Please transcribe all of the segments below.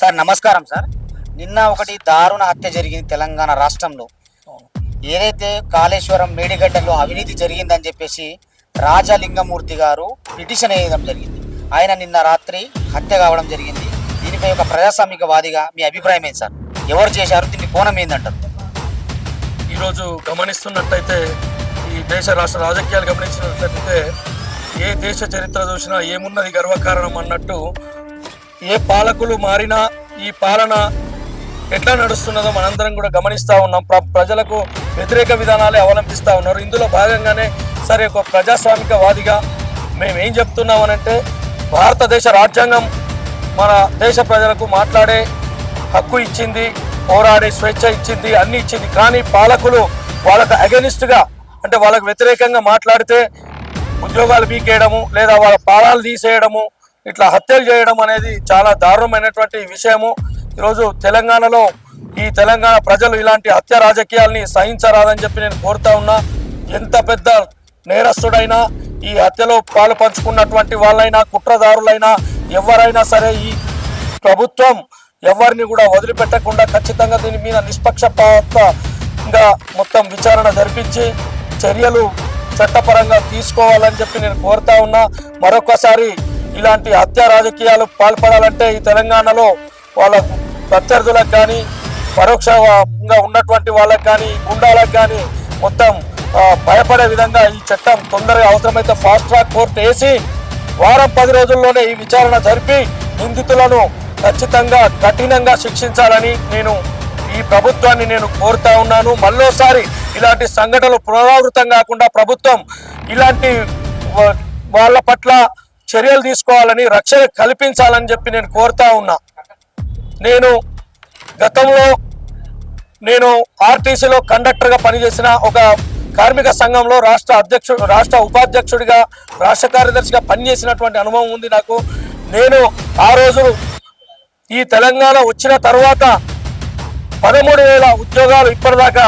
Sir నమస్కారం sir. నిన్న ఒకటి దారుణ హత్య జరిగింది తెలంగాణ రాష్ట్రంలో. ఏదైతే కాళేశ్వరం మేడిగడ్డలో అవినీతి జరిగిందని చెప్పేసి రాజలింగమూర్తి గారు పిటిషన్ వేయడం జరిగింది. ఆయన నిన్న రాత్రి హత్య కావడం జరిగింది. దీనిపై ఒక ప్రజాస్వామికవాదిగా మీ అభిప్రాయం ఏంటి సార్? ఎవరు చేశారు? దీన్ని కోణం ఏందంటారు? ఈరోజు గమనిస్తున్నట్టయితే ఈ దేశ రాష్ట్ర రాజకీయాలు గమనించినట్లయితే ఏ దేశ చరిత్ర చూసినా ఏమున్నది గర్వకారణం అన్నట్టు ఏ పాలకులు మారినా ఈ పాలన ఎట్లా నడుస్తున్నదో మనందరం కూడా గమనిస్తూ ఉన్నాం. ప్ర ప్రజలకు వ్యతిరేక విధానాలే అవలంబిస్తూ ఉన్నారు. ఇందులో భాగంగానే సరే ఒక ప్రజాస్వామికవాదిగా మేము ఏం చెప్తున్నామనంటే భారతదేశ రాజ్యాంగం మన దేశ ప్రజలకు మాట్లాడే హక్కు ఇచ్చింది పోరాడే స్వేచ్ఛ ఇచ్చింది అన్ని ఇచ్చింది. కానీ పాలకులు వాళ్ళకు అగెనిస్ట్గా అంటే వాళ్ళకు వ్యతిరేకంగా మాట్లాడితే ఉద్యోగాలు పీకేయడము లేదా వాళ్ళ పాలాలు తీసేయడము ఇట్లా హత్యలు చేయడం అనేది చాలా దారుణమైనటువంటి విషయము. ఈరోజు తెలంగాణలో ఈ తెలంగాణ ప్రజలు ఇలాంటి హత్య రాజకీయాల్ని సహించరాదని చెప్పి నేను కోరుతా ఉన్నా. ఎంత పెద్ద నేరస్తుడైనా ఈ హత్యలో పాలు పంచుకున్నటువంటి వాళ్ళైనా కుట్రదారులైనా ఎవరైనా సరే ఈ ప్రభుత్వం ఎవరిని కూడా వదిలిపెట్టకుండా ఖచ్చితంగా దీని మీద నిష్పక్షపాతంగా మొత్తం విచారణ జరిపించి చర్యలు చట్టపరంగా తీసుకోవాలని చెప్పి నేను కోరుతా ఉన్నా. మరొకసారి ఇలాంటి హత్య రాజకీయాలు పాల్పడాలంటే ఈ తెలంగాణలో వాళ్ళ ప్రత్యర్థులకు కానీ పరోక్షంగా ఉన్నటువంటి వాళ్ళకి కానీ గుండాలకు కానీ మొత్తం భయపడే విధంగా ఈ చట్టం తొందరగా అవసరమైతే ఫాస్ట్ ట్రాక్ కోర్టు వేసి వారం పది రోజుల్లోనే ఈ విచారణ జరిపి నిందితులను ఖచ్చితంగా కఠినంగా శిక్షించాలని నేను ఈ ప్రభుత్వాన్ని నేను కోరుతా ఉన్నాను. మళ్ళోసారి ఇలాంటి సంఘటనలు పునరావృతం కాకుండా ప్రభుత్వం ఇలాంటి వాళ్ళ పట్ల చర్యలు తీసుకోవాలని రక్షణ కల్పించాలని చెప్పి నేను కోరుతా ఉన్నా. నేను గతంలో నేను ఆర్టీసీలో కండక్టర్గా పనిచేసిన ఒక కార్మిక సంఘంలో రాష్ట్ర అధ్యక్షుడు రాష్ట్ర ఉపాధ్యక్షుడిగా రాష్ట్ర కార్యదర్శిగా పనిచేసినటువంటి అనుభవం ఉంది నాకు. నేను ఆ రోజు ఈ తెలంగాణ వచ్చిన తర్వాత పదమూడు వేల ఉద్యోగాలు ఇప్పటిదాకా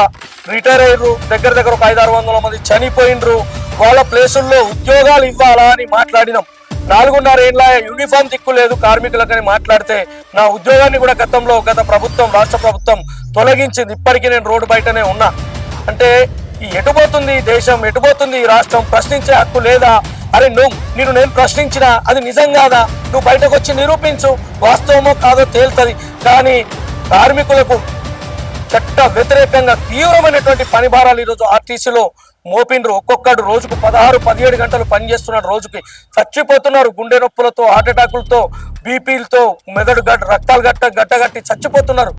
రిటైర్ అయ్యారు దగ్గర దగ్గర ఒక ఐదారు వందల మంది చనిపోయినరు వాళ్ళ ప్లేసుల్లో ఉద్యోగాలు ఇవ్వాలా అని మాట్లాడినాం. నాలుగున్నర ఏళ్ళ యూనిఫామ్ దిక్కు లేదు కార్మికులకని మాట్లాడితే నా ఉద్యోగాన్ని కూడా గతంలో గత ప్రభుత్వం రాష్ట్ర ప్రభుత్వం తొలగించింది. ఇప్పటికీ నేను రోడ్డు బయటనే ఉన్నా. అంటే ఈ ఎటుపోతుంది ఈ దేశం ఎటుపోతుంది ఈ రాష్ట్రం ప్రశ్నించే హక్కు లేదా? అరే నువ్వు నేను నేను ప్రశ్నించిన అది నిజం కాదా? నువ్వు బయటకు వచ్చి నిరూపించు. వాస్తవమో కాదో తేలుతుంది. కానీ కార్మికులకు చట్ట వ్యతిరేకంగా తీవ్రమైనటువంటి పని భారాలు ఈరోజు ఆర్టీసీలో మోపిండ్రు ఒక్కొక్కడు రోజుకు పదహారు పదిహేడు గంటలు పనిచేస్తున్నారు రోజుకి చచ్చిపోతున్నారు. గుండె నొప్పులతో హార్ట్ అటాకులతో బీపీలతో మెదడు గడ్డ రక్తాలు గట్ట గట్టగట్టి చచ్చిపోతున్నారు.